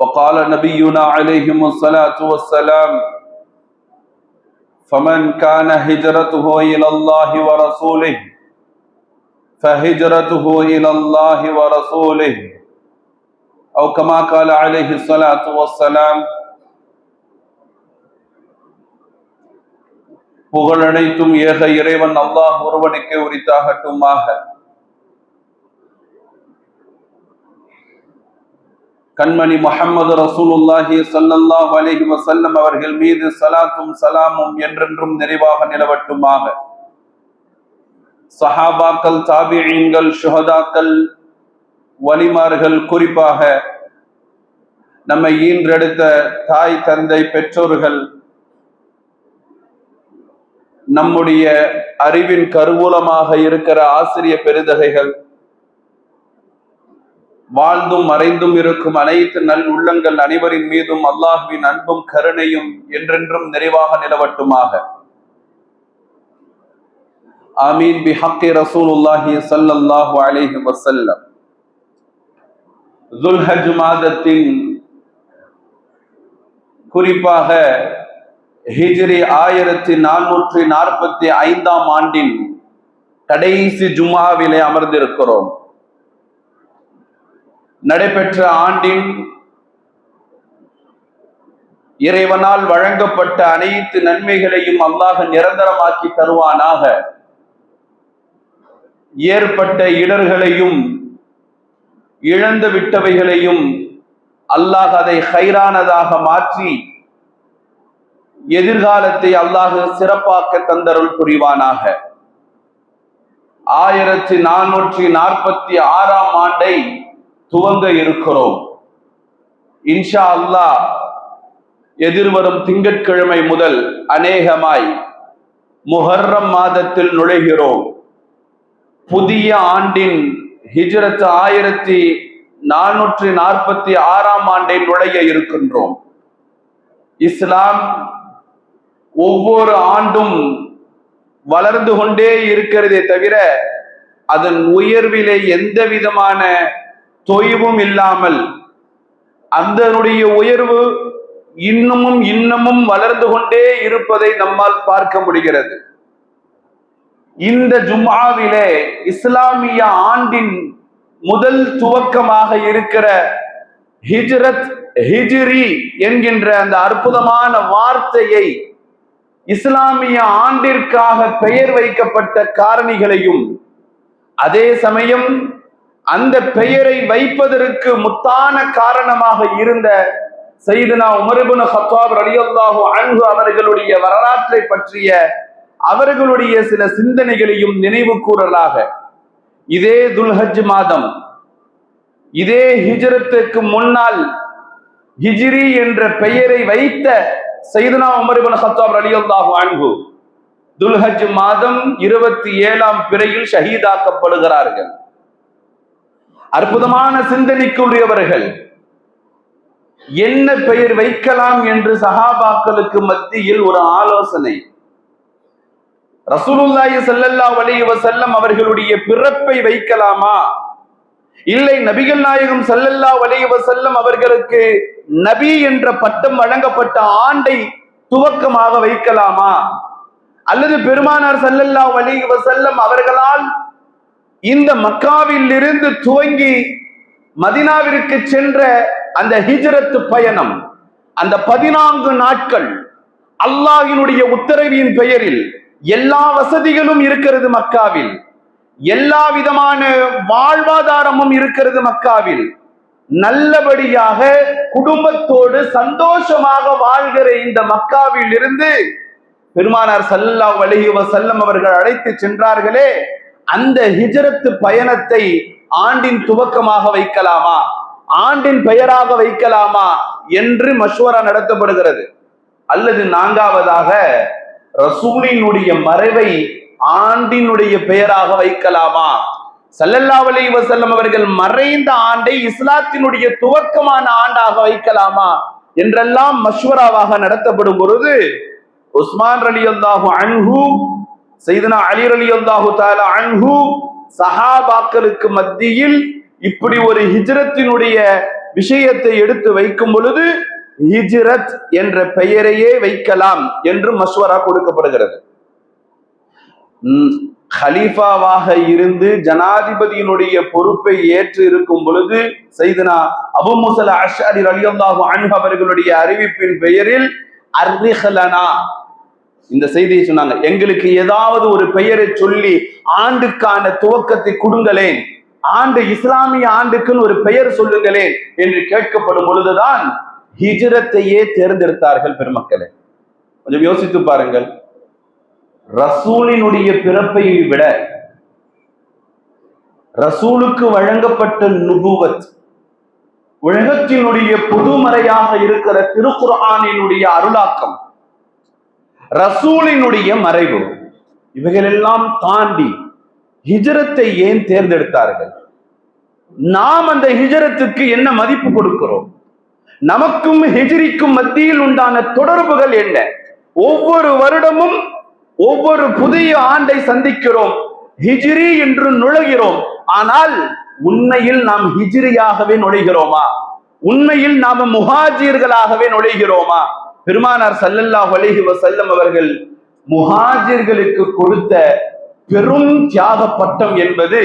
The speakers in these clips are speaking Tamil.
وقال نبينا عليهم الصلاة والسلام فمن كان هجرته إلى الله ورسوله فهجرته إلى الله ورسوله أو كما قال عليه الصلاة والسلام புகழனைத்தும் ஏக இறைவன் அல்லாஹ் ஒருவனுக்கே உரித்தாகட்டுமாக கண்மணி முகமது ரசூலுல்லாஹி சல்லல்லாஹ் அலஹி வசல்லம் அவர்கள் மீது சலாத்தும் சலாமும் என்றென்றும் நிறைவாக நிலவட்டுமாக. சஹாபாக்கள் தாபியங்கள் சுஹதாக்கள் வலிமார்கள் குறிப்பாக நம்மை ஈன்றெடுத்த தாய் தந்தை பெற்றோர்கள் நம்முடைய அறிவின் கருவூலமாக இருக்கிற ஆசிரிய பெருதகைகள் வாழ்ந்தும் மறைந்தும் இருக்கும் அனைத்து நல் உள்ளங்கள் அனைவரின் மீதும் அல்லாஹுவின் அன்பும் கருணையும் என்றென்றும் நிறைவாக நிலவட்டுமாக. ஆமீன். பி ஹக்கி ரசூலுல்லாஹி சல்லல்லாஹு அலைஹி வஸல்லம். துல்ஹஜ் மாதத்தின் குறிப்பாக ஹிஜ்ரி ஆயிரத்தி நானூற்றி நாற்பத்தி ஐந்தாம் ஆண்டின் கடைசி ஜுமாவிலே அமர்ந்திருக்கிறோம். நடைபெற்ற ஆண்டின் இறைவனால் வழங்கப்பட்ட அனைத்து நன்மைகளையும் அல்லாஹ் நிரந்தரமாக்கி தருவானாக. ஏற்பட்ட இடர்களையும் இழந்து விட்டவைகளையும் அல்லாஹ் அதை ஹைரானதாக மாற்றி எதிர்காலத்தை அல்லாஹ் சிறப்பாக்க தந்தருள் புரிவானாக. ஆயிரத்தி நானூற்றி நாற்பத்தி ஆறாம் ஆண்டை துவங்க இருக்கிறோம். இன்ஷா அல்லாஹ் எதிர்வரும் திங்கட்கிழமை முதல் அநேகமாய் முஹர்ரம் மாதத்தில் நுழைகிறோம். புதிய ஆண்டின் ஹிஜ்ரத் ஆயிரத்தி நானூற்றி நாற்பத்தி ஆறாம் ஆண்டை நுழைய இருக்கின்றோம். இஸ்லாம் ஒவ்வொரு ஆண்டும் வளர்ந்து கொண்டே இருக்கிறதே தவிர அதன் உயர்விலே எந்த விதமான தொய்வும் இல்லாமல் அந்தனுடைய உயர்வு இன்னமும் இன்னமும் வளர்ந்து கொண்டே இருப்பதை நம்மால் பார்க்க முடிகிறது. இந்த ஜும்மாவிலே இஸ்லாமிய ஆண்டின் முதல் துவக்கமாக இருக்கிற ஹிஜ்ரத் ஹிஜ்ரி என்கின்ற அந்த அற்புதமான வார்த்தையை இஸ்லாமிய ஆண்டிற்காக பெயர் வைக்கப்பட்ட காரணிகளையும் அதே சமயம் அந்த பெயரை வைப்பதற்கு முத்தான காரணமாக இருந்த செய்தனா உமர்பின் ஹத்தாப் ரலியல்லாஹு அன்பு அவர்களுடைய வரலாற்றை பற்றிய அவர்களுடைய சில சிந்தனைகளையும் நினைவு கூறலாக. இதே துல்ஹஜ் மாதம் இதே ஹிஜ்ரத்துக்கு முன்னால் ஹிஜ்ரி என்ற பெயரை வைத்த சைதுனா உமர்பின் ஹத்தாப் ரலியல்லாஹு அன்பு துல்ஹஜ் மாதம் இருபத்தி ஏழாம் பிறையில் ஷஹீதாக்கப்படுகிறார்கள். அற்புதமான சிந்தனைக்குரியவர்கள். என்ன பெயர் வைக்கலாம் என்று சஹாபாக்களுக்கு மத்தியில் ஒரு ஆலோசனை. ரசூலுல்லாஹி ஸல்லல்லாஹு அலைஹி வஸல்லம் அவர்களுடைய பிறப்பை வைக்கலாமா? இல்லை நபிகள் நாயகம் ஸல்லல்லாஹு அலைஹி வஸல்லம் அவர்களுக்கு நபி என்ற பட்டம் வழங்கப்பட்ட ஆண்டை துவக்கமாக வைக்கலாமா? அல்லது பெருமானார் ஸல்லல்லாஹு அலைஹி வஸல்லம் அவர்களால் இந்த மக்காவில் இருந்து துவங்கி மதினாவிற்கு சென்ற அந்த ஹிஜரத்து பயணம் அந்த பதினான்கு நாட்கள் அல்லாஹினுடைய உத்தரவின் பெயரில் எல்லா வசதிகளும் இருக்கிறது மக்காவில். எல்லா விதமான வாழ்வாதாரமும் இருக்கிறது மக்காவில். நல்லபடியாக குடும்பத்தோடு சந்தோஷமாக வாழ்கிற இந்த மக்காவில் இருந்து பெருமானார் சல்லா அலைஹி அவர்கள் அழைத்து சென்றார்களே அந்த ஹிஜரத்து பயணத்தை ஆண்டின் துவக்கமாக வைக்கலாமா? ஆண்டின் பெயராக வைக்கலாமா என்று மஷ்வரா நடத்தப்படுகிறது. அல்லது நான்காவதாக ரசூலினுடைய மறைவை ஆண்டினுடைய பெயராக வைக்கலாமா? ஸல்லல்லாஹு அலைஹி வஸல்லம் அவர்கள் மறைந்த ஆண்டை இஸ்லாத்தினுடைய துவக்கமான ஆண்டாக வைக்கலாமா? என்றெல்லாம் மஷ்வராவாக நடத்தப்படும் பொழுது உஸ்மான் ரலியல்லாஹு அன்ஹூ செய்தனா அலிர் அலி அல்லாஹு தாலா அன்ஹு சஹாபாக்களுக்கு மத்தியில் இப்படி ஒரு ஹிஜ்ரத்தினுடைய விஷயத்தை எடுத்து வைக்கும் பொழுது ஹிஜ்ரத் என்ற பெயரையே வைக்கலாம் என்று மஸ்வரா கொடுக்கப்படுகிறது. ஹலீஃபாவாக இருந்து ஜனாதிபதியினுடைய பொறுப்பை ஏற்று இருக்கும் பொழுது செய்தனா அபு முசல அஷாரி ரலியல்லாஹு அன்ஹு அவர்களுடைய அறிவிப்பின் பெயரில் அர்ரிஹலனா இந்த செய்தியை சொன்னாங்க. எங்களுக்கு ஏதாவது ஒரு பெயரை சொல்லி ஆண்டுக்கான துவக்கத்தை கொடுங்களேன். ஆண்டு இஸ்லாமிய ஆண்டுக்குன்னு ஒரு பெயர் சொல்லுங்களேன் என்று கேட்கப்படும் பொழுதுதான் ஹிஜ்ரத்தையே தேர்ந்தெடுத்தார்கள் பெருமக்களே. கொஞ்சம் யோசித்து பாருங்கள். ரசூலினுடைய பிறப்பை விட ரசூலுக்கு வழங்கப்பட்ட நுபுவத் உலகத்தினுடைய புதுமறையாக இருக்கிற திருக்குர்ஆனினுடைய அருளாக்கம் ரசூலினுடைய மறைவு. இவைகளெல்லாம் தாண்டி ஹிஜரத்தை ஏன் தேர்ந்தெடுத்தார்கள்? நாம் அந்த ஹிஜரத்துக்கு என்ன மதிப்பு கொடுக்கிறோம்? நமக்கும் ஹிஜிரிக்கும் மத்தியில் உண்டான தொடர்புகள் என்ன? ஒவ்வொரு வருடமும் ஒவ்வொரு புதிய ஆண்டை சந்திக்கிறோம். ஹிஜ்ரி என்று நுழைகிறோம். ஆனால் உண்மையில் நாம் ஹிஜிரியாகவே நுழைகிறோமா? உண்மையில் நாம் முஹாஜீர்களாகவே நுழைகிறோமா? பெருமானார் சல்லல்லாஹ் அலைஹி வஸல்லம் அவர்கள் முஹாஜிர்களுக்கு கொடுத்த பெரும் தியாக பட்டம் என்பது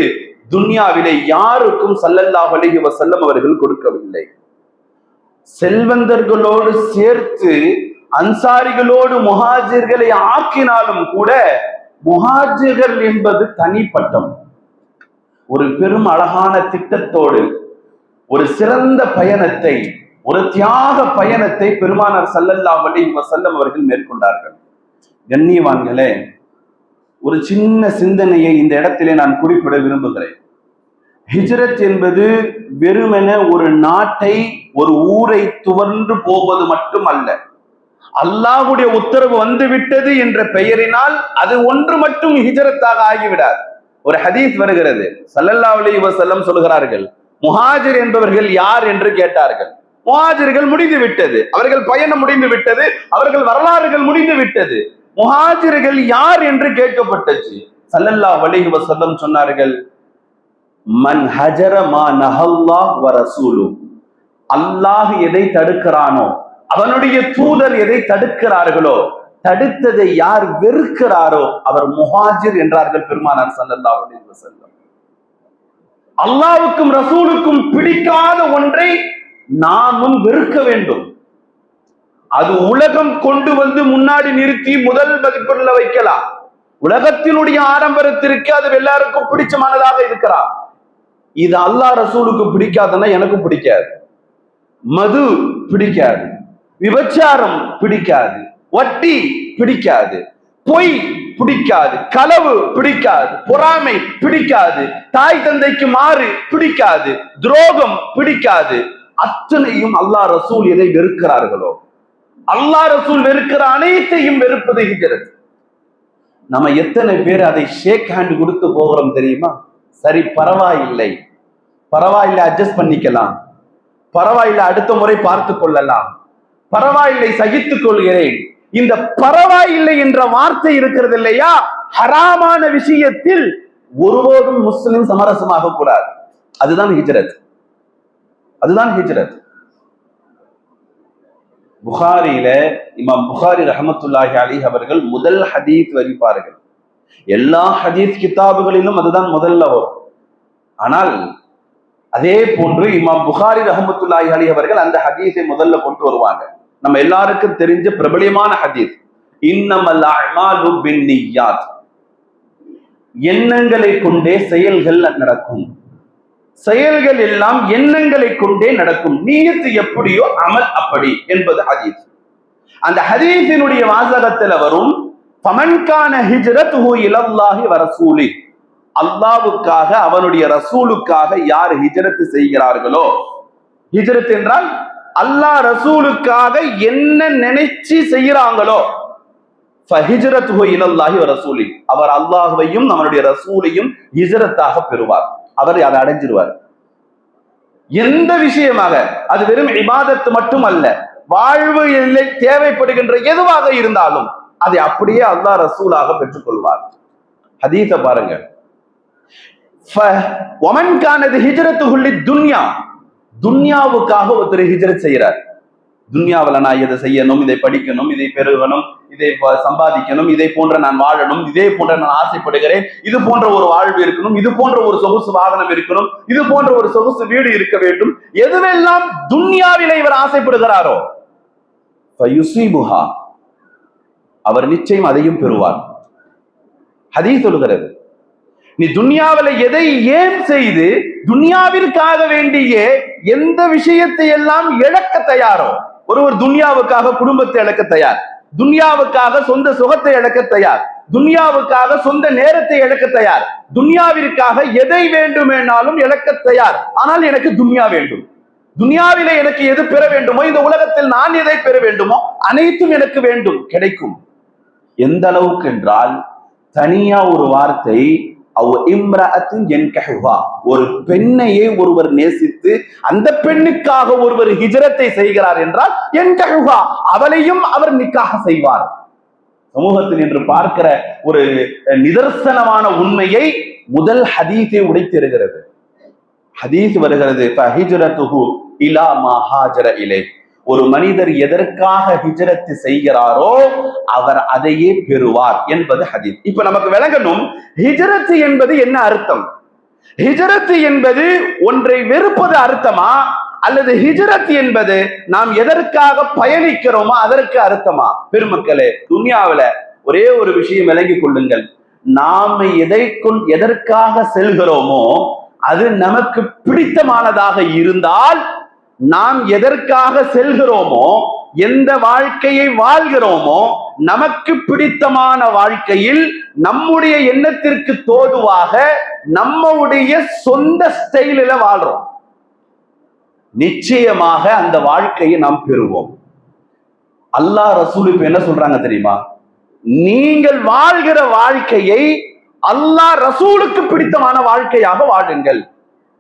துன்யாவிலே யாருக்கும் சல்லல்லாஹ் அலைஹி வஸல்லம் அவர்கள் கொடுக்கவில்லை. செல்வந்தர்களோடு சேர்த்து அன்சாரிகளோடு முஹாஜிர்களை ஆக்கினாலும் கூட முஹாஜிர்கள் என்பது தனிப்பட்டம் ஒரு பெரும் அழகான திட்டத்தோடு ஒரு சிறந்த பயணத்தை ஒரு தியாக பயணத்தை பெருமானார் சல்லல்லா வலி வசல்லம் அவர்கள் மேற்கொண்டார்கள். கண்ணியவான்களே ஒரு சின்ன சிந்தனையை இந்த இடத்திலே நான் குறிப்பிட விரும்புகிறேன். ஹிஜ்ரத் என்பது வெறுமென ஒரு நாட்டை ஒரு ஊரை துவர்ந்து போவது மட்டும் அல்ல. அல்லாஹுடைய உத்தரவு வந்து விட்டது என்ற பெயரினால் அது ஒன்று மட்டும் ஹிஜரத்தாக ஆகிவிடார் ஒரு ஹதீஸ் வருகிறது. சல்லல்லா அலி வசல்லம் சொல்கிறார்கள் முஹாஜிர் என்பவர்கள் யார்? என்று கேட்டார்கள். முஹாஜிர்கள் முடிந்து விட்டது. அவர்கள் பயணம் முடிந்து விட்டது. அவர்கள் வரலாறுகள் முடிந்து விட்டது. முஹாஜிர்கள் யார் என்று கேட்கப்பட்டது சல்லல்லா அலைஹி வசல்லம் சொன்னார்கள் மன் ஹஜர மா நஹல்லா வரசூலு அல்லாஹ் எதை தடுக்கிறானோ அவனுடைய தூதர் எதை தடுக்கிறார்களோ தடுத்ததை யார் வெறுக்கிறாரோ அவர் முஹாஜிர் என்றார்கள் பெருமானார் சல்லல்லா அலைஹி வசல்லம் அல்லாவுக்கும் ரசூலுக்கும் பிடிக்காத ஒன்றை நாமும் வெறுக்க வேண்டும். அது உலகம் கொண்டு வந்து முன்னாடி நிறுத்தி முதல் மதிப்பெண்ல வைக்கலாம். உலகத்தினுடைய ஆடம்பரத்திற்கு அது எல்லாருக்கும் பிடிச்சமானதாக இருக்கிறார். இது அல்லாஹ் ரசூலுக்கு பிடிக்காதுன்னா எனக்கும் பிடிக்காது. மது பிடிக்காது. விபச்சாரம் பிடிக்காது. வட்டி பிடிக்காது. பொய் பிடிக்காது. களவு பிடிக்காது. பொறாமை பிடிக்காது. தாய் தந்தைக்கு மாறு பிடிக்காது. துரோகம் பிடிக்காது. அத்தனையும் அல்லாஹ் ரசூல் எதை வெறுக்கிறார்களோ அல்லாஹ் ரசூல் வெறுக்கிற அனைத்தையும் வெறுப்பது ஹிஜரத் நம்ம எத்தனை பேர் அதை ஷேக் ஹேண்ட் கொடுத்து போகிறோம் தெரியுமா? சரி பரவாயில்லை. பரவாயில்லை அட்ஜஸ்ட் பண்ணிக்கலாம். பரவாயில்லை அடுத்த முறை பார்த்து கொள்ளலாம். பரவாயில்லை சகித்துக் கொள்கிறேன். இந்த பரவாயில்லை என்ற வார்த்தை இருக்கிறது இல்லையா? ஹராமான விஷயத்தில் ஒருபோதும் முஸ்லிம் சமரசமாக கூடாது. அதுதான் ஹிஜ்ரத். அதுதான் ஹிஜ்ரத். புகாரியில இமாம் புகாரி ரஹமத்துல்லாஹி அலி அவர்கள் முதல் ஹதீஸ் வரிப்பார்கள் எல்லா ஹதீஸ் கிதாபுகளிலும் அதுதான் முதல்ல வரும். ஆனால் அதே போன்று இமாம் புகாரி ரஹமத்துல்லாஹி அலி அவர்கள் அந்த ஹதீஸை முதல்ல கொண்டு வருவாங்க. நம்ம எல்லாருக்கும் தெரிஞ்ச பிரபலியமான ஹதீஸ். இன்னமல் எண்ணங்களை கொண்டே செயல்கள் நடக்கும். செயல்கள் எல்லாம் எண்ணங்களை கொண்டே நடக்கும். நீயத்து எப்படியோ அமல் அப்படி என்பது ஹதீஸ். அந்த ஹதீஸினுடைய வாசகத்துல வரும் பமன்கான ஹிஜ்ரத்துஹு இலல்லாஹி வரசூலி அல்லாவுக்காக அவனுடைய ரசூலுக்காக யார் ஹிஜ்ரத் செய்கிறார்களோ? ஹிஜ்ரத் என்றால் அல்லாஹ் ரசூலுக்காக என்ன நினைச்சு செய்யறாங்களோ ஃபஹிஜ்ரத்துஹு இலல்லாஹி வரசூலி அவர் அல்லாஹுவையும் நம்மளுடைய ரசூலையும் ஹிஜ்ரத்தாக பெறுவார். அவர் அதை அடைஞ்சிருவார். எந்த விஷயமாக? அது வெறும் இபாதத்து மட்டும் அல்ல வாழ்வு இல்லை தேவைப்படுகின்ற எதுவாக இருந்தாலும் அதை அப்படியே அல்லாஹ் ரசூலாக பெற்றுக்கொள்வார். ஹதீஸ பாருங்க. ஒமன்கானது ஹிஜரத்து துன்யா. துன்யாவுக்காக ஒருத்தர் ஹிஜரத் செய்கிறார். துன்யாவில் நான் இதை செய்யணும் இதை படிக்கணும் இதை பெருகணும் இதை சம்பாதிக்கணும் இதை போன்ற நான் வாழணும் இதே போன்ற நான் ஆசைப்படுகிறேன் இது போன்ற ஒரு வாழ்வு இருக்கணும் இது போன்ற ஒரு சொகுசு வாகனம் இருக்கணும் இது போன்ற ஒரு சொகுசு வீடு இருக்க வேண்டும். எதுவெல்லாம் துன்யாவிலே இவர் ஆசைப்படுகிறாரோ? ஃபயுஸீபுஹா. அவர் நிச்சயம் அதையும் பெறுவார். அதே சொல்லுகிறது நீ துன்யாவில எதை ஏன் செய்து துன்யாவிற்காக வேண்டிய எந்த விஷயத்தை எல்லாம் இழக்க தயாரோ? ஒருவர் துன்யாவுக்காக குடும்பத்தை இழக்க தயார். துன்யாவுக்காக சொந்த சுகத்தை இழக்க தயார். துன்யாவுக்காக சொந்த நேரத்தை இழக்க தயார். துன்யாவிற்காக எதை வேண்டுமேனாலும் இழக்க தயார். ஆனால் எனக்கு துன்யா வேண்டும். துன்யாவிலே எனக்கு எது பெற வேண்டுமோ இந்த உலகத்தில் நான் எதை பெற வேண்டுமோ அனைத்தும் எனக்கு வேண்டும். கிடைக்கும். எந்த அளவுக்கு என்றால் தனியா ஒரு வார்த்தை அவ் இம்ரஅத்தின் என்கஹுவா. ஒரு பெண்ணையே ஒருவர் நேசித்து அந்த பெண்ணுக்காக ஒருவர் ஹிஜரத்தை செய்கிறார் என்றால் என்கஹுவா அவளையும் அவர் நிக்காக செய்வார். சமூகத்தில் என்று பார்க்கிற ஒரு நிதர்சனமான உண்மையை முதல் ஹதீஸை உடைத்திருக்கிறது. ஹதீஸ் வருகிறது இலா மஹாஜர இலை ஒரு மனிதர் எதற்காக ஹிஜரத்து செய்கிறாரோ அவர் அதையே பெறுவார் என்பது ஹதீத் இப்ப நமக்கு விளங்கணும் ஹிஜரத்து என்பது என்ன அர்த்தம்? ஹிஜரத்து என்பது ஒன்றை வெறுப்பது அர்த்தமா? அல்லது ஹிஜரத் என்பது நாம் எதற்காக பயணிக்கிறோமோ அதற்கு அர்த்தமா? பெருமக்களே துன்யாவுல ஒரே ஒரு விஷயம் விளங்கிக் கொள்ளுங்கள். நாம எதை எதற்காக செல்கிறோமோ அது நமக்கு பிடித்தமானதாக இருந்தால் நாம் எதற்காக செல்கிறோமோ எந்த வாழ்க்கையை வாழ்கிறோமோ நமக்கு பிடித்தமான வாழ்க்கையில் நம்முடைய எண்ணத்திற்கு தோதுவாக நம்முடைய சொந்த ஸ்டைலில் வாழ்றோம். நிச்சயமாக அந்த வாழ்க்கையை நாம் பெறுவோம். அல்லாஹ் ரசூல் இப்ப என்ன சொல்றாங்க தெரியுமா? நீங்கள் வாழ்கிற வாழ்க்கையை அல்லாஹ் ரசூலுக்கு பிடித்தமான வாழ்க்கையாக வாழுங்கள்.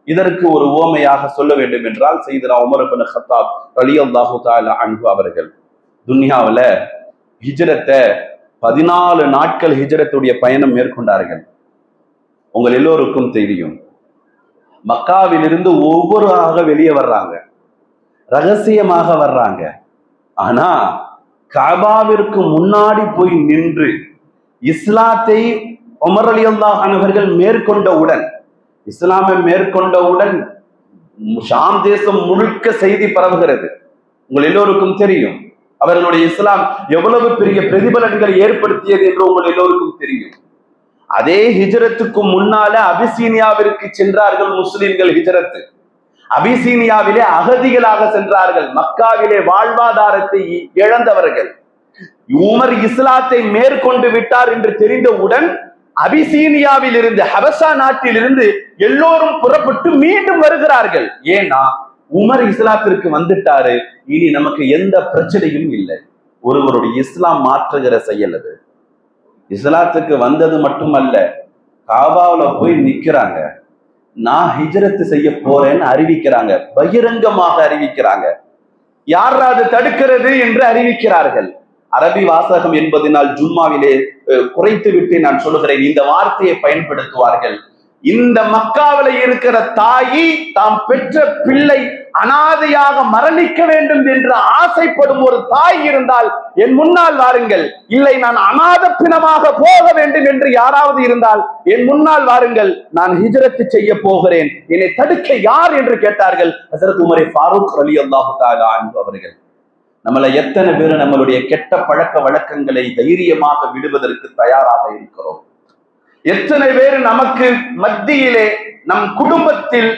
இதற்கு ஒரு ஓமையாக சொல்ல வேண்டும் என்றால் செய்தனா உமர் பின் ஹத்தாப் ரலியல்லாஹு தஆலா அன்பு அவர்கள். துன்யாவில் ஹிஜரத்தை பதினாலு நாட்கள் ஹிஜரத்துடைய பயணம் மேற்கொண்டார்கள். உங்கள் எல்லோருக்கும் தெரியும். மக்காவிலிருந்து ஒவ்வொருவராக வெளியே வர்றாங்க. ரகசியமாக வர்றாங்க. ஆனா கபாவிற்கு முன்னாடி போய் நின்று இஸ்லாத்தை உமர் அலி அவர்கள் மேற்கொண்டவுடன் இஸ்லாமை மேற்கொண்டவுடன் ஷாம் தேசம் முழுக்க செய்தி பரவுகிறது. உங்கள் எல்லோருக்கும் தெரியும். அவர்களுடைய இஸ்லாம் எவ்வளவு பெரிய பிரதிபலன்களை ஏற்படுத்தியது என்று உங்கள் எல்லோருக்கும் தெரியும். அதே ஹிஜரத்துக்கு முன்னால அபிசீனியாவிற்கு சென்றார்கள் முஸ்லிம்கள் ஹிஜரத்து. அபிசீனியாவிலே அகதிகளாக சென்றார்கள். மக்காவிலே வாழ்வாதாரத்தை இழந்தவர்கள். உமர் இஸ்லாத்தை மேற்கொண்டு விட்டார் என்று தெரிந்தவுடன் அபிசீனியாவில் இருந்து ஹபசா நாட்டில் இருந்து எல்லோரும் புறப்பட்டு மீண்டும் வருகிறார்கள். ஏன்னா உமர் இஸ்லாத்திற்கு வந்துட்டாரு. இனி நமக்கு எந்த பிரச்சனையும் இல்லை. ஒருவருடைய இஸ்லாம் மாற்றுகிற செயல் அது. இஸ்லாத்துக்கு வந்தது மட்டுமல்ல காபாவுல போய் நிக்கிறாங்க. நான் ஹிஜரத்து செய்ய போறேன்னு அறிவிக்கிறாங்க. பகிரங்கமாக அறிவிக்கிறாங்க. யாராவது தடுக்கிறது என்று அறிவிக்கிறார்கள். அரபி வாசகம் என்பதனால் ஜும்மாவிலே குறைத்து விட்டு நான் சொல்லுகிறேன் இந்த வார்த்தையை பயன்படுத்துவார்கள். இந்த மக்காவில இருக்கிற தாயி தாம் பெற்ற பிள்ளை அனாதையாக மரணிக்க வேண்டும் என்று ஆசைப்படும் ஒரு தாய் இருந்தால் என் முன்னால் வாருங்கள். இல்லை நான் அனாத பிணமாக போக வேண்டும் என்று யாராவது இருந்தால் என் முன்னால் வாருங்கள். நான் ஹிஜ்ரத்து செய்ய போகிறேன். என்னை தடுக்க யார் என்று கேட்டார்கள்? ஹசரத் உமரை ஃபாரூக் அலி அல்லாஹு தாலா அவர்கள். நம்மள எத்தனை பேர் நம்மளுடைய கெட்ட பழக்க வழக்கங்களை தைரியமாக விடுவதற்கு தயாராக இருக்கிறோம். எத்தனை பேர் நமக்கு மத்தியிலே நம் குடும்பத்தில்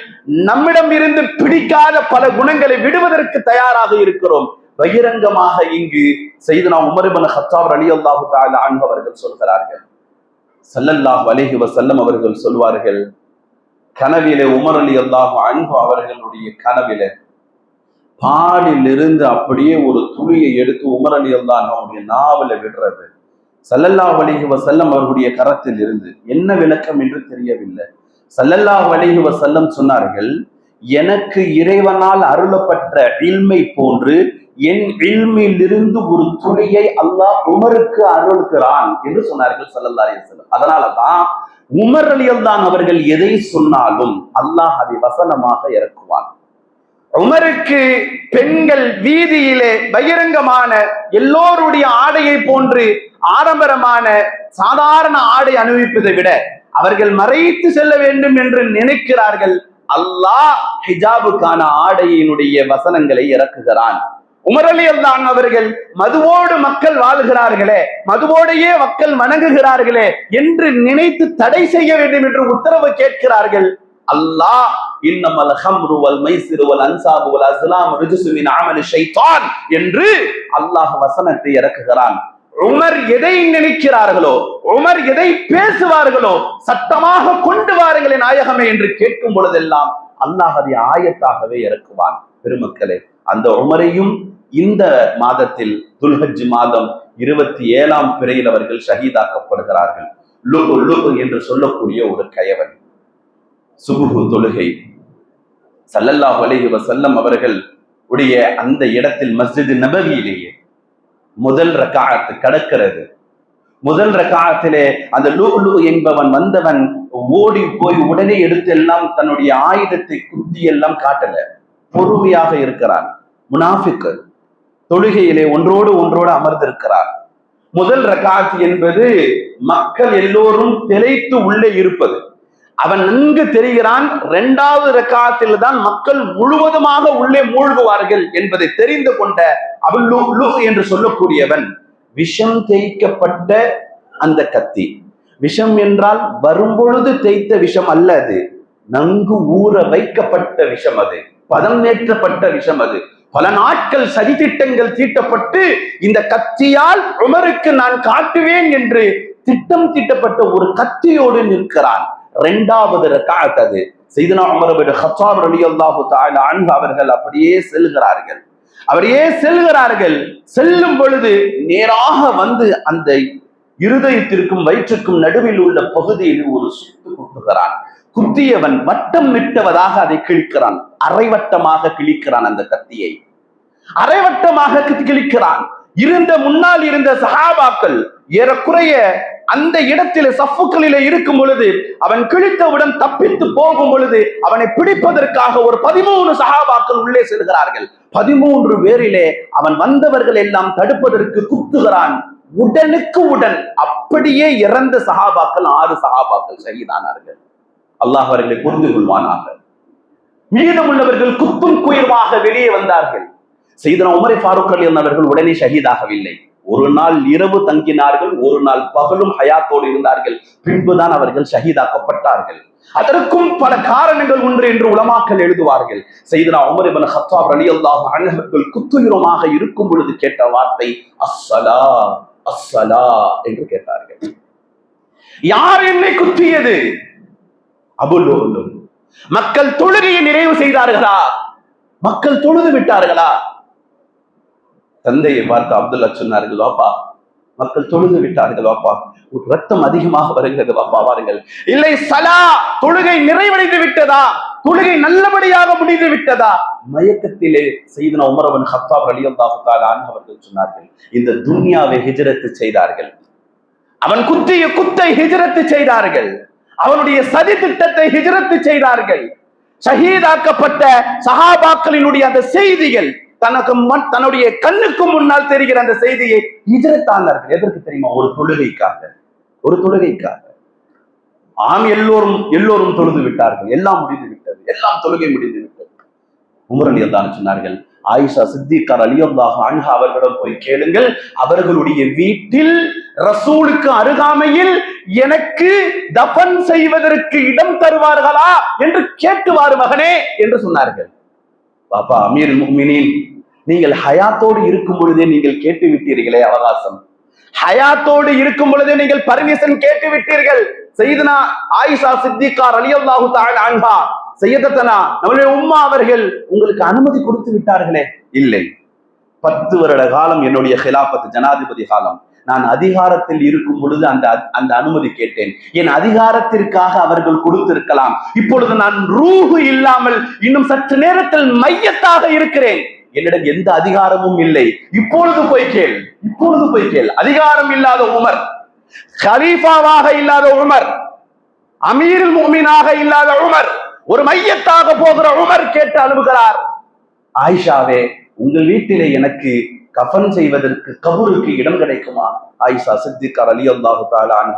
நம்மிடம் இருந்து பிடிக்காத பல குணங்களை விடுவதற்கு தயாராக இருக்கிறோம். பகிரங்கமாக இங்கு செய்தனா உமர்பன் ஹத்தாப் அலி அல்லாஹு அவர்கள் சொல்கிறார்கள். சல்லல்லாஹ் அலிஹி வசல்லம் அவர்கள் சொல்வார்கள் கனவிலே உமர் அலி அல்லாஹு அன்பு அவர்களுடைய கனவிலே பாலிலிருந்து அப்படியே ஒரு துளியை எடுத்து உமர் அலி அல்லாஹ் அவருடைய நாவல விடுறது. சல்லல்லா அலைஹி வஸல்லம் அவர்களுடைய கரத்தில் இருந்து என்ன விளக்கம் என்று தெரியவில்லை. சல்லல்லா அலைஹி வஸல்லம் சொன்னார்கள் எனக்கு இறைவனால் அருளப்பட்ட இல்மை போன்று என் இல்மையிலிருந்து ஒரு துளியை அல்லாஹ் உமருக்கு அருளுக்கிறான் என்று சொன்னார்கள் சல்லல்லா அலைஹி வஸல்லம். அதனாலதான் உமர் அலியல்தான் அவர்கள் எதை சொன்னாலும் அல்லாஹ் அதை வசனமாக இறக்குவான். உமருக்கு பெண்கள் வீதியிலே பகிரங்கமான எல்லோருடைய ஆடையை போன்று ஆடம்பரமான சாதாரண ஆடை அணிவிப்பதை விட அவர்கள் மறைத்து செல்ல வேண்டும் என்று நினைக்கிறார்கள். அல்லாஹ் ஹிஜாபுக்கான ஆடையினுடைய வசனங்களை இறக்குகிறான். உமரலியல் தான் அவர்கள் மதுவோடு மக்கள் வாழுகிறார்களே மதுவோடையே மக்கள் வணங்குகிறார்களே என்று நினைத்து தடை செய்ய வேண்டும் என்று உத்தரவு கேட்கிறார்கள். அல்லாஹ் இன்னமல் ஹம்ரு வல் மைசிரு வல் அன்சாபு வல் அஸ்லாம் ரிஜ்சு மின் அமலி ஷைத்தான் என்று அல்லாஹ் வசனத்தை இறக்குகிறான். உமர் எதை நினைக்கிறார்களோ உமர் எதை பேசுவார்களோ சட்டமாக கொண்டு வாருங்களே நாயகமே என்று கேட்கும் பொழுதெல்லாம் அல்லாஹ் அதை ஆயத்தாகவே இறக்குவான். பெருமக்களே அந்த உமரையும் இந்த மாதத்தில் துல்ஹஜ் மாதம் இருபத்தி ஏழாம் பிறையில் அவர்கள் ஷஹீதாக்கப்படுகிறார்கள். லுகு லுகு என்று சொல்லக்கூடிய ஒரு கயவன். சுபுகு தொழுகை. சல்லல்லாஹு அலஹி வசல்லம் அவர்கள் உடைய அந்த இடத்தில் மஸ்ஜிது நபவியிலேயே முதல் ரக்காத்து கடக்கிறது. முதல் ரக்காத்திலே அந்த லூலு என்பவன் வந்தவன் ஓடி போய் உடனே எடுத்து எல்லாம் தன்னுடைய ஆயுதத்தை குத்தி எல்லாம் காட்டல. பொறுமையாக இருக்கிறான். முனாஃபிக்கு தொழுகையிலே ஒன்றோடு ஒன்றோடு அமர்ந்திருக்கிறார். முதல் ரகாத் என்பது மக்கள் எல்லோரும் திளைத்து உள்ளே இருப்பது. அவன் நன்கு தெரிகிறான். இரண்டாவது ரக்காத்தில் தான் மக்கள் முழுவதுமாக உள்ளே மூழ்குவார்கள் என்பதை தெரிந்து கொண்ட அவன் என்று சொல்லக்கூடியவன் விஷம் தேய்க்கப்பட்ட அந்த கத்தி. விஷம் என்றால் வரும்பொழுது தேய்த்த விஷம் அல்ல அது. நன்கு ஊற வைக்கப்பட்ட விஷம் அது. பதம் ஏற்றப்பட்ட விஷம் அது. பல நாட்கள் சதித்திட்டங்கள் தீட்டப்பட்டு இந்த கத்தியால் உமருக்கு நான் காட்டுவேன் என்று திட்டம் தீட்டப்பட்ட ஒரு கத்தியோடு நிற்கிறான். ரெண்டாவது ரக்காத் அது. செய்தனா உமரபின் ஹத்தாப் ரலியல்லாஹு தஆலா அன்பு அவர்கள் அப்படியே செல்கிறார்கள். அப்படியே செல்கிறார்கள். செல்லும் பொழுது நேராக வந்து அந்த இருதயத்திற்கும் வயிற்றுக்கும் நடுவில் உள்ள பகுதியில் ஒரு சுத்து குத்துகிறான். குத்தியவன் வட்டம் விட்டவதாக அதை கிழிக்கிறான். அரைவட்டமாக கிழிக்கிறான் அந்த கத்தியை. அரைவட்டமாக கிழிக்கிறான். இருந்த முன்னால் இருந்த சஹாபாக்கள் ஏறக்குறைய அந்த இடத்திலே சஃப்புக்களிலே இருக்கும் பொழுது அவன் கிழித்தவுடன் தப்பித்து போகும் பொழுது அவனை பிடிப்பதற்காக ஒரு பதிமூணு சகாபாக்கள் உள்ளே செல்கிறார்கள். பதிமூன்று பேரிலே அவன் வந்தவர்கள் எல்லாம் தடுப்பதற்கு குத்துகிறான். உடனுக்கு உடன் அப்படியே இறந்த சகாபாக்கள் ஆறு சகாபாக்கள் சரிதானார்கள் அல்லாஹ் அவர்களை புரிந்து கொள்வானாக. மீதமுள்ளவர்கள் குத்தும் குயிர்வாக வெளியே வந்தார்கள். செய்தன உமரை ஃபாரூக் அலி அவர்கள் உடனே ஷஹீதாகவில்லை. ஒரு நாள் இரவு தங்கினார்கள் ஒரு நாள் பகலும் ஹயாத்தோடு இருந்தார்கள். பின்புதான் அவர்கள் ஷஹீதாக்கப்பட்டார்கள். அதற்கும் பல காரணங்கள் உண்டு என்று உலமாக்கல் எழுதுவார்கள். செய்தனா உமர் இபன் ஹத்தாப் அலி அல்லாஹ் அழகர்கள் குத்துயிரமாக இருக்கும் பொழுது கேட்ட வார்த்தை அஸ்ஸலா அஸ்ஸலா என்று கேட்டார்கள். யார் என்னை குத்தியது? அபுல்லோலும் மக்கள் தொழுகையை நிறைவு செய்தார்களா? மக்கள் தொழுது விட்டார்களா? தந்தையை பார்த்து அப்துல்லா சொன்னார்கள் வாப்பா மக்கள் தொழுது விட்டார்கள் வாப்பா. ரத்தம் அதிகமாக வருகிறது வாப்பா வாருங்கள். இல்லை சலா தொழுகை நிறைவடைந்து விட்டதா? தொழுகை நல்லபடியாக முடிந்து விட்டதா? மயக்கத்திலே செய்தன உமரவன் ஹத்தாப் அலியல்லாஹு அவர்கள் சொன்னார்கள் இந்த துன்யாவை ஹிஜரத்து செய்தார்கள். அவன் குத்திய குத்தை ஹிஜரத்து செய்தார்கள். அவனுடைய சதி திட்டத்தை ஹிஜரத்து செய்தார்கள். ஷஹீதாக்கப்பட்ட சஹாபாக்களினுடைய அந்த செய்திகள் தனக்கு தன்னுடைய கண்ணுக்கு முன்னால் தெரிகிற அந்த செய்தியை ஹிஜரத்தானார்கள் எதற்கு தெரியுமா? ஒரு தொழுகைக்காக. ஒரு தொழுகைக்காக. ஆம் எல்லோரும் எல்லோரும் தொழுது விட்டார்கள். எல்லாம் முடிந்து விட்டது. எல்லாம் தொழுகை முடிந்து விட்டது. உமரன் தான் சொன்னார்கள் ஆயிஷா சித்திகார் அலியல்லாஹ் அன்ஹா அவர்களிடம் போய் கேளுங்கள். அவர்களுடைய வீட்டில் ரசூலுக்கு அருகாமையில் எனக்கு தபன் செய்வதற்கு இடம் தருவார்களா என்று கேட்டுவாரு மகனே என்று சொன்னார்கள். பாப்பா அமீர் முஹ்மினின் நீங்கள் ஹயாத்தோடு இருக்கும் பொழுதே நீங்கள் கேட்டு விட்டீர்களே அவகாசம். ஹயாத்தோடு இருக்கும் பொழுதே நீங்கள் பர்மிஷன் கேட்டு விட்டீர்கள். செய்தனா ஆயிஷா சித்திகார் அலியல்லாஹு தஆலா அன்பா செய்யதத்தனா நம்மளுடைய உம்மா அவர்கள் உங்களுக்கு அனுமதி கொடுத்து விட்டார்களே. இல்லை. பத்து வருட காலம் என்னுடைய ஹிலாபத் ஜனாதிபதி காலம். நான் அதிகாரத்தில் இருக்கும் பொழுது அந்த அந்த அனுமதி கேட்டேன். என் அதிகாரத்திற்காக அவர்கள் கொடுத்திருக்கலாம். இப்பொழுது நான் ரூஹு இல்லாமல் இன்னும் சற்று நேரத்தில் மையத்தாக இருக்கிறேன். என்னிடம் எந்த அதிகாரமும் இல்லை. இப்பொழுது போய் கேள். இப்பொழுது போய் கேள். அதிகாரம் இல்லாத உமர் ஹலீஃபாவாக இல்லாத உமர் அமீரில் மூமினாக இல்லாத உமர் ஒரு மையத்தாக போகிற உமர் கேட்டு அழுகிறார் ஆயிஷாவே உங்கள் வீட்டிலே எனக்கு கஃன் செய்வதற்கு கபூருக்கு இடம் கிடைக்குமா? ஆயிஷா சித்திகார் அலி அல்லாஹு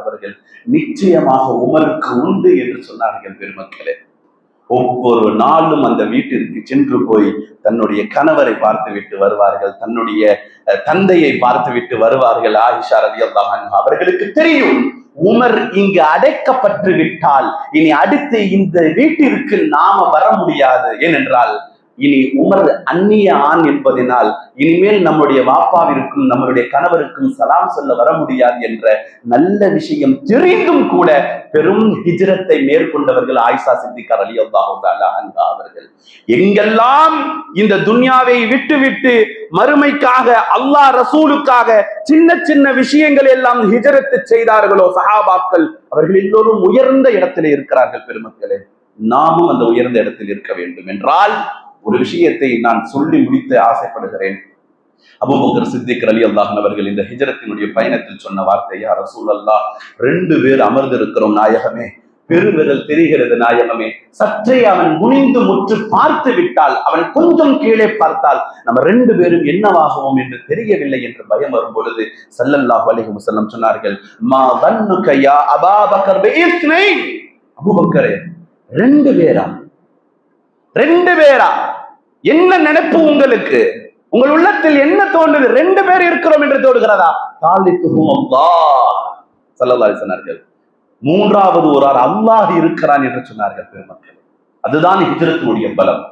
அவர்கள் நிச்சயமாக உமருக்கு உண்டு என்று சொன்னார்கள் பெருமக்களே. ஒவ்வொரு நாளும் அந்த வீட்டிற்கு சென்று போய் தன்னுடைய கணவரை பார்த்து விட்டு வருவார்கள் தன்னுடைய அஹ், தந்தையை பார்த்து விட்டு வருவார்கள். ஆயிஷா ரதி அல்லாஹன் அவர்களுக்கு தெரியும் உமர் இங்கு அடைக்கப்பட்டு விட்டால் இனி அடுத்து இந்த வீட்டிற்கு நாம வர முடியாது. ஏனென்றால் இனி உமர் அந்நிய ஆண் என்பதனால் இனிமேல் நம்முடைய வாப்பாவிற்கும் நம்மளுடைய கணவருக்கும் சலாம் சொல்ல வர முடியாது என்ற நல்ல விஷயம் தெரிந்தும் கூட பெரும் ஹிஜ்ரத்தை மேற்கொண்டவர்கள் ஆயிஷா சித்திகார் அலி அவர்கள். எங்கெல்லாம் இந்த துன்யாவை விட்டு விட்டு மறுமைக்காக அல்லாஹ் ரசூலுக்காக சின்ன சின்ன விஷயங்கள் எல்லாம் ஹிஜரத்து செய்தார்களோ சஹாபாக்கள் அவர்கள் எல்லோரும் உயர்ந்த இடத்திலே இருக்கிறார்கள் பெருமக்களே. நாமும் அந்த உயர்ந்த இடத்தில் இருக்க வேண்டும் என்றால் ஒரு விஷயத்தை நான் சொல்லி முடித்து ஆசைப்படுகிறேன். அபுபக்கர் சித்திக் அலி அல்லாஹன் அவர்கள் இந்த ஹிஜரத்தினுடைய பயணத்தில் சொன்ன வார்த்தை யார் ரசூல் அல்லாஹ் ரெண்டு பேர் அமர்ந்திருக்கிறோம் நாயகமே. பெருவிரல் தெரிகிறது நாயகமே. சற்றே அவன் குனிந்து முற்று பார்த்து விட்டால் அவன் கொஞ்சம் கீழே பார்த்தால் நம்ம ரெண்டு பேரும் என்னவாகவும் என்று தெரியவில்லை என்று பயம் வரும் பொழுது சல்லல்லாஹு அலைஹி முசல்லம் சொன்னார்கள் மா வன்னுக கையா அபாபக்கர் பிஇஸ்னைன் ரெண்டு பேரா? ரெண்டு பேரா? என்ன நினைப்பு உங்களுக்கு? உங்கள் உள்ளத்தில் என்ன தோன்றுது? ரெண்டு பேர் இருக்கிறோம் என்று தோடுகிறதா தாலித்துஹும் சொன்னார்கள். மூன்றாவது ஒரு ஆள் அல்லாஹ் இருக்கிறான் என்று சொன்னார்கள் பெருமக்கள். அதுதான் ஹிஜரத்தினுடைய பலம்.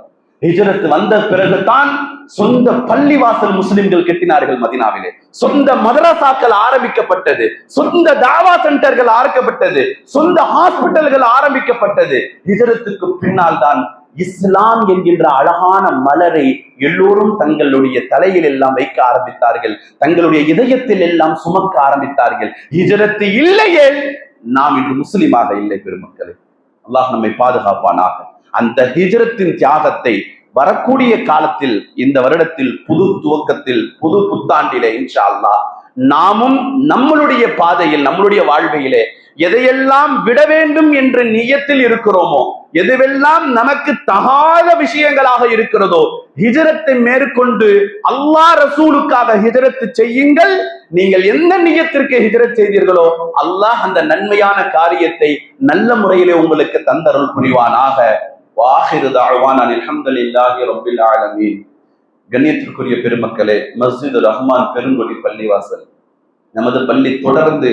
ஹிஜ்ரத் வந்த பிறகுதான் சொந்த பள்ளிவாசல் முஸ்லிம்கள் கட்டினார்கள் மதினாவிலே. சொந்த மதரசாக்கள் ஆரம்பிக்கப்பட்டது. சொந்த தாவா சென்டர்கள் ஆரம்பிக்கப்பட்டது. சொந்த ஹாஸ்பிட்டல்கள் ஆரம்பிக்கப்பட்டது. ஹிஜரத்துக்கு பின்னால் தான் இஸ்லாம் என்கின்ற அழகான மலரை எல்லோரும் தங்களுடைய தலையில் எல்லாம் வைக்க ஆரம்பித்தார்கள். தங்களுடைய இதயத்தில் எல்லாம் சுமக்க ஆரம்பித்தார்கள். ஹிஜரத்து இல்லையே. நாம் இன்று முஸ்லிமாக இல்லை பெருமக்களே. அல்லாஹ் நம்மை பாதுகாப்பானாக. அந்த ஹிஜரத்தின் தியாகத்தை வரக்கூடிய காலத்தில் இந்த வருடத்தில் புது துவக்கத்தில் புது புத்தாண்டிலே இன்ஷா அல்லாஹ் நாமும் நம்மளுடைய பாதையில் நம்மளுடைய வாழ்வையிலே எதையெல்லாம் விட வேண்டும் என்ற நியத்தில் இருக்கிறோமோ எதுவெல்லாம் நமக்கு தகாத விஷயங்களாக இருக்கிறதோ ஹிஜரத்தை மேற்கொண்டு அல்லாஹ் ரசூலுக்காக ஹிஜரத்து செய்யுங்கள். நீங்கள் எந்த நியத்திற்கு ஹிஜரத் செய்தீர்களோ அல்லாஹ் அந்த நன்மையான காரியத்தை நல்ல முறையிலே உங்களுக்கு தந்தருள் புரிவானாக. வாஹிரு தாழ்வான் அல்ஹம்துலில்லாஹி ரப்பில் ஆலமீன். கண்ணியத்திற்குரிய பெருமக்களே மஸ்ஜிது ரஹ்மான் பெருங்கொடி பள்ளிவாசல். நமது பள்ளி தொடர்ந்து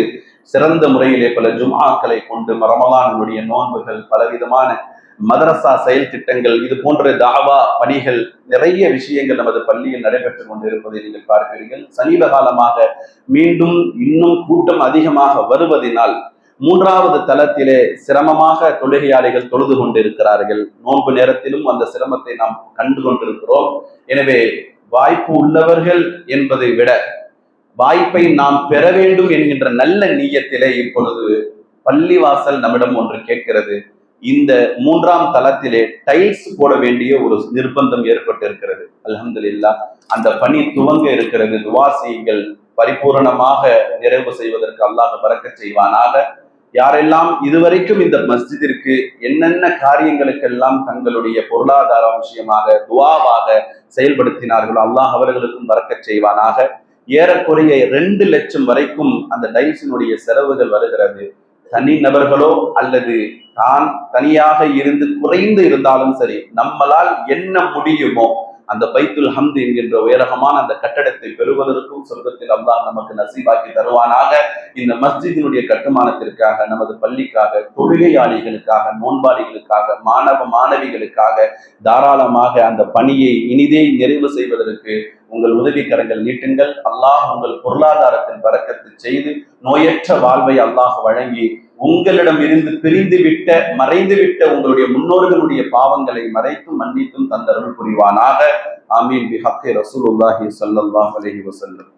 சிறந்த முறையிலே பல ஜுமாக்களை கொண்டு ரமலானுடைய நோன்புகள் பலவிதமான மதரசா செயல் திட்டங்கள் இது போன்ற தாவா பணிகள் நிறைய விஷயங்கள் நமது பள்ளியில் நடைபெற்றுக் கொண்டிருப்பதை நீங்கள் பார்க்கிறீர்கள். சமீப காலமாக மீண்டும் இன்னும் கூட்டம் அதிகமாக வருவதினால் மூன்றாவது தளத்திலே சிரமமாக தொழுகையாளிகள் தொழுது கொண்டிருக்கிறார்கள். நோன்பு நேரத்திலும் அந்த சிரமத்தை நாம் கண்டு கொண்டிருக்கிறோம். எனவே வாய்ப்பு உள்ளவர்கள் என்பதை விட வாய்ப்பை நாம் பெற வேண்டும் என்கின்ற நல்ல நீயத்திலே இப்பொழுது பள்ளிவாசல் நம்மிடம் ஒன்று கேட்கிறது. இந்த மூன்றாம் தளத்திலே டைல்ஸ் போட வேண்டிய ஒரு நிர்பந்தம் ஏற்பட்டிருக்கிறது. இல்லா அந்த பணி துவங்க இருக்கிறது. துவா செய்யுங்கள். பரிபூரணமாக நிறைவு செய்வதற்கு அல்லாஹ் பறக்க செய்வானாக. யாரெல்லாம் இதுவரைக்கும் இந்த மஸ்ஜிதிற்கு என்னென்ன காரியங்களுக்கெல்லாம் தங்களுடைய பொருளாதார விஷயமாக துவாவாக செயல்படுத்தினார்களோ அல்லாஹ் அவர்களுக்கும் பறக்க செய்வானாக. ஏறக்குறைய ரெண்டு லட்சம் வரைக்கும் அந்த டைல்ஸினுடைய செலவுகள் வருகிறது. தனி நபர்களோ அல்லது தான் தனியாக இருந்து குறைந்து இருந்தாலும் சரி நம்மளால் என்ன முடியுமோ அந்த பைத்துல் ஹம்து என்கின்ற உயரகமான அந்த கட்டடத்தை பெறுவதற்கும் சொர்க்கத்தில் அல்லாஹ் நமக்கு நசீபாக்கி தருவானாக. இந்த மஸ்ஜிதினுடைய கட்டுமானத்திற்காக நமது பள்ளிக்காக தொழுகையாளிகளுக்காக நோன்பாளிகளுக்காக மாணவ மாணவிகளுக்காக தாராளமாக அந்த பணியை இனிதே நிறைவு செய்வதற்கு உங்கள் உதவிக்கரங்கள் நீட்டுங்கள். அல்லாஹ் உங்கள் பொருளாதாரத்தின் பறக்கத்தை செய்து நோயற்ற வாழ்வை அல்லாஹ் வழங்கி உங்களிடம் இருந்து பிரிந்து விட்ட மறைந்து விட்ட உங்களுடைய முன்னோர்களுடைய பாவங்களை மறைத்தும் மன்னித்தும் தந்தருள் புரிவானாக. ஆமீன். பி ஹக்கி ரசூலுல்லாஹி ஸல்லல்லாஹு அலைஹி வஸல்லம்.